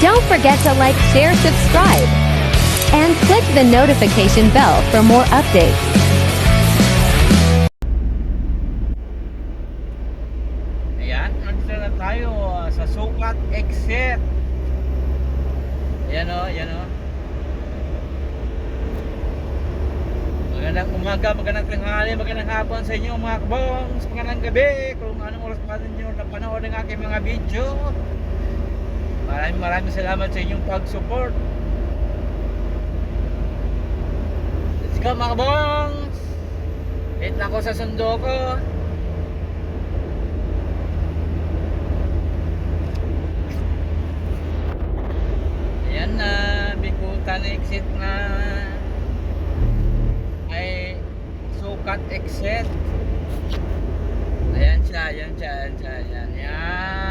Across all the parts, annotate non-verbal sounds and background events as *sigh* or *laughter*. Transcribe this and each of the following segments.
Don't forget to like, share, subscribe, and click the notification bell for more updates. Ayan, nandito na tayo ah, sa Sukat Exit. Ayan o, ayan o. Magandang umaga, magandang tanghali, magandang hapon sa inyo mga kabongs, magandang gabi, kung anong oras pa ninyo napanood ng aking mga video. Maraming maraming salamat sa inyong pag-support. Let's go mga kabongs! Wait na ako sa sundo ko. Ayan na, Bikutan exit na. Ay, sukat exit. Ayan siya, ayan siya, ayan siya, ayan. Ayan.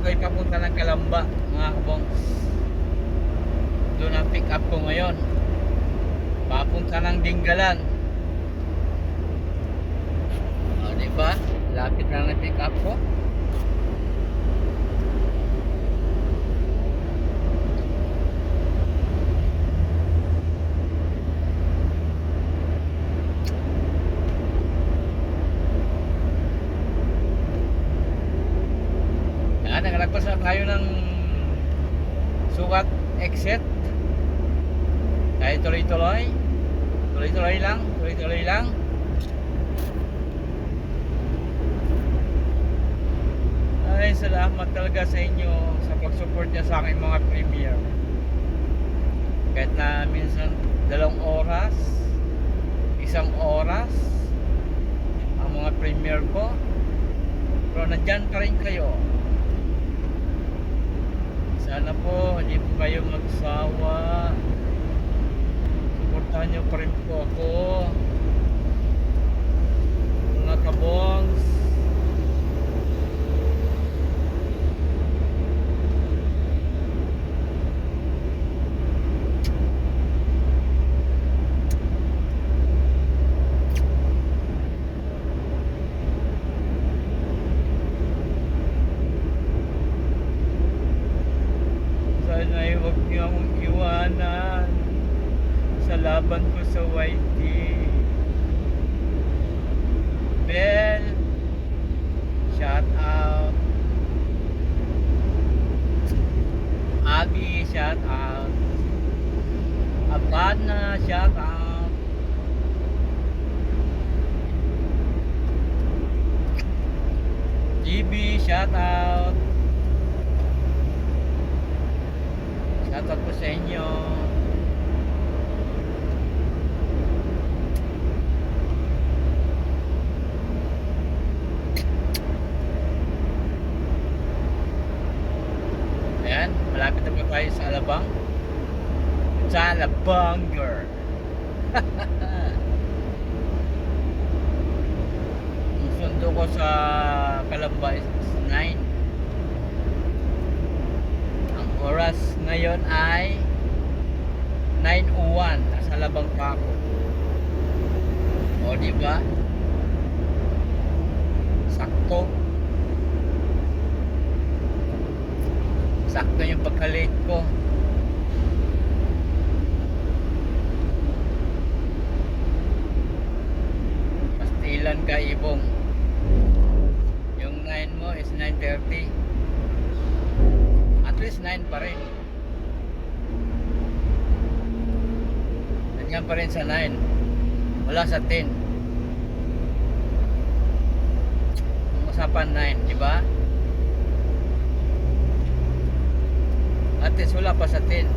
Ako'y papunta ng Kalamba, mga kabongs. Doon ang pick up ko ngayon. Papunta ng Dinggalan. O, diba? Lapit na ng pick up ko. Na tayo ng sukat exit. Tayo tuloy-tuloy. Tuloy-tuloy lang, tuloy-tuloy lang. Ay, salamat talaga sa inyo sa pag-support niya sa aking mga premier. Kahit na minsan dalawang oras, isang oras, ang mga premier ko. Pero nandyan pa rin kayo. Sana po, hindi po kayo magsawa. Suportahan niyo pa rin po ako. Mga kabongs. Sana ay huwag niyo akong iwanan sa laban ko sa YT. Bell, shout out. Abby, shout out. Abana, shout out. GB, shout out. Shoutout po sa inyo. Ayan, malapit na po tayo sa Alabang. Sa Alabanger. Ang *laughs* sundo ko sa Calamba is 9. Ang oras ngayon ay 9.01. Nasa labang pa ako. O, di ba? Sakto. Sakto yung pagka-late ko. Pastilan ka, Ibong. Yung 9 mo is 9.30 at least 9 pa rin. Nandiyan pa rin sa 9. Wala sa 10. Ang usapan 9, di ba? At least wala pa sa 10.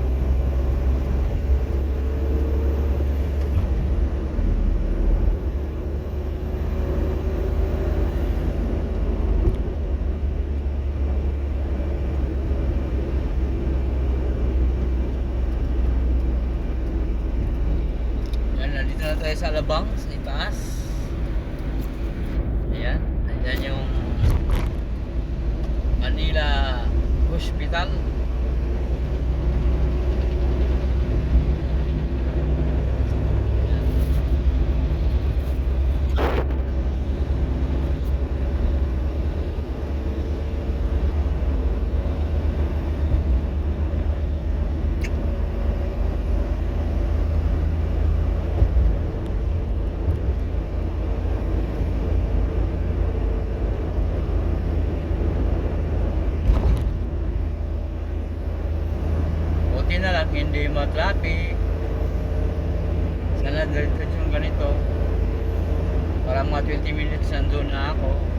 Yan, nandito na tayo sa Alabang, sa itaas. Ayan, andyan yung Manila Hospital. Hindi ma-traffic. Sana diretso yung ganito. Para mga 20 minutes nandun na ako.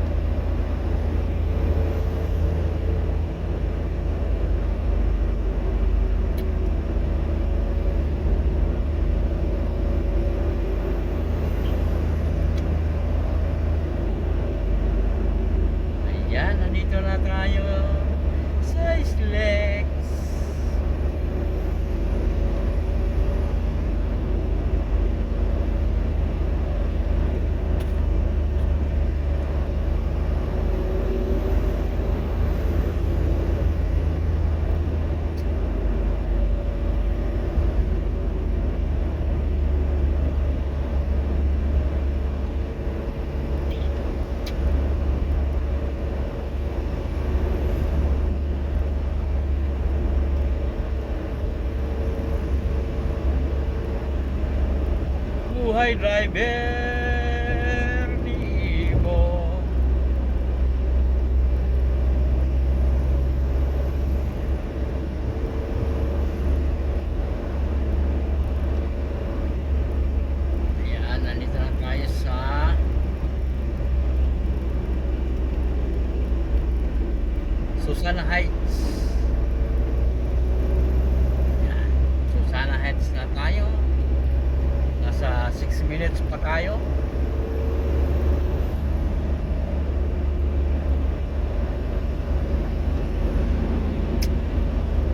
Buhay driver ni Ibo. Ayan, nandito na tayo sa Susana Heights. Minutes pa tayo.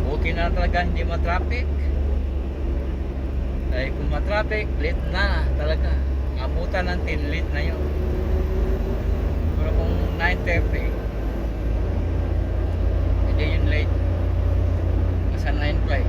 Buti na talaga hindi matraffic. Dahil kung matraffic, late na talaga. Abutan ng 10 late na yun. Pero kung 9.30, hindi yun late. Nasa 9 pa eh.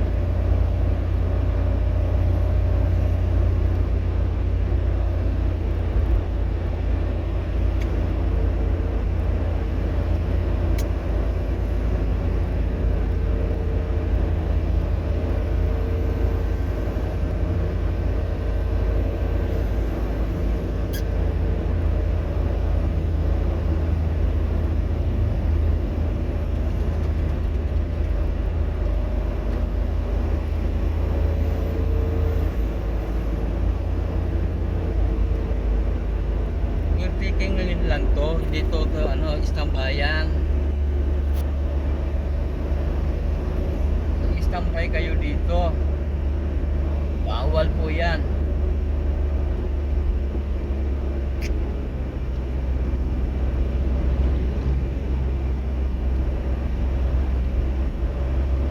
Yung taking lane lang to, hindi to, to Kung istambay kayo dito, bawal po yan.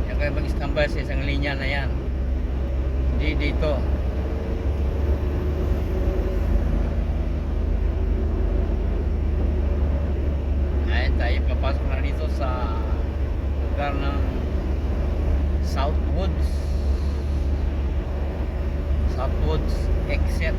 Kaya kayo mag-istambay sa isang linya na yan. Hindi dito. Ay, tayo papasok na dito sa lugar ng Southwoods. Southwoods exit.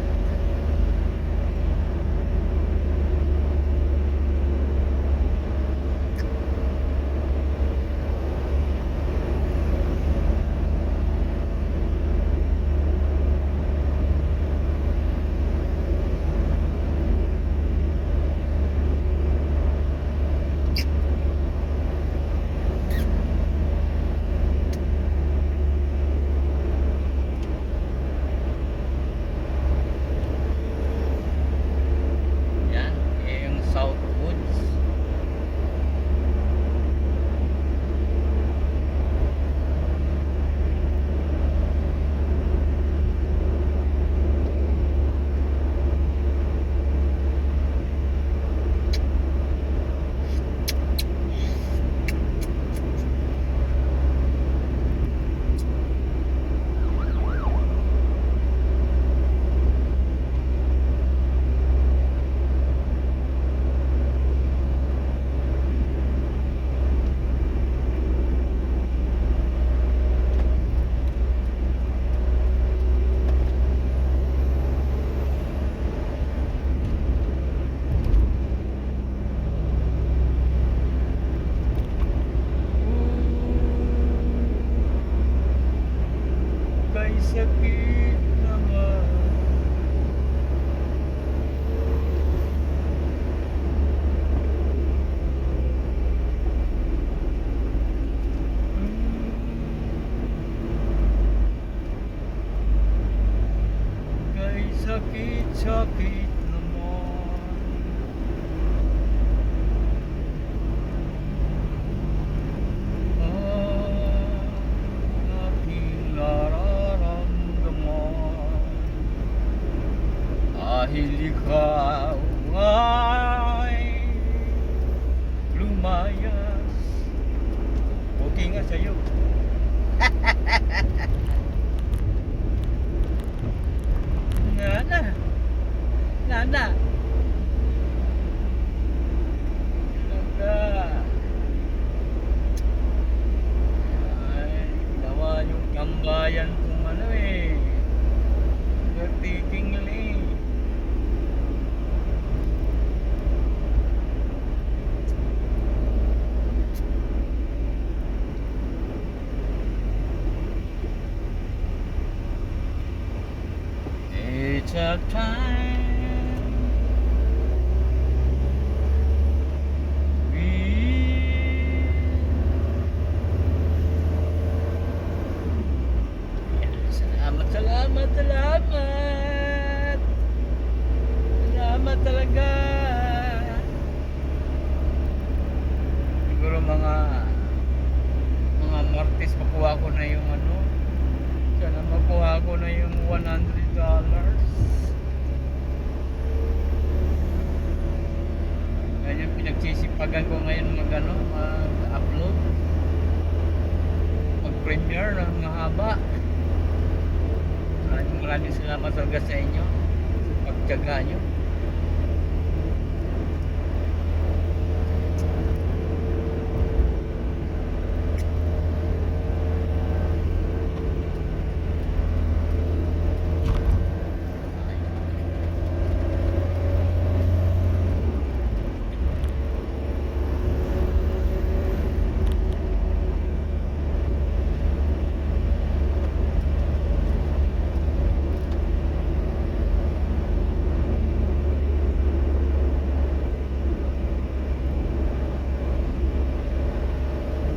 Thank you salamat, salamat talaga. Siguro mga mga Martes makuha ko na yung ano. Sana makuha ko na yung 100 dollars. Yan yung pinagsisipagan ko ngayon mag ano, mag-upload. Mag-premiere ng mahaba Maraming salamat sa inyo. Sa pagtyaga nyo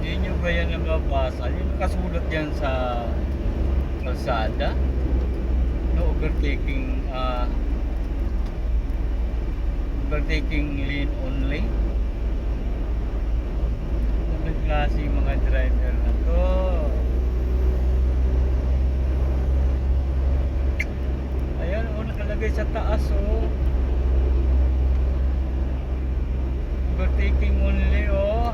Hindi nyo ba nababasa? Yung nakasulat yan sa kalsada? No overtaking uh, overtaking lane only? Anong klase mga driver na to? Ayan, oh, nakalagay sa taas, oh. Overtaking only, oh.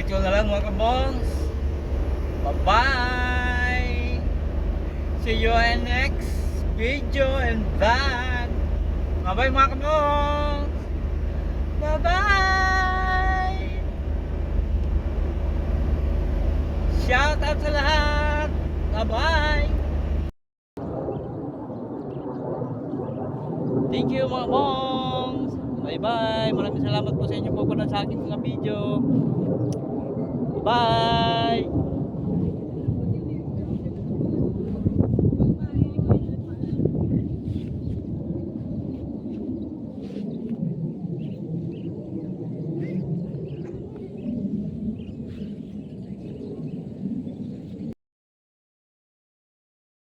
dito na lang mga kabongs. Bye-bye! See you in next video and vlog. Bye-bye mga kabongs! Bye-bye! Shout out sa lahat! Bye-bye! Thank you mga bongs! Bye-bye! Maraming salamat po sa inyo po sa aking mga video. 拜。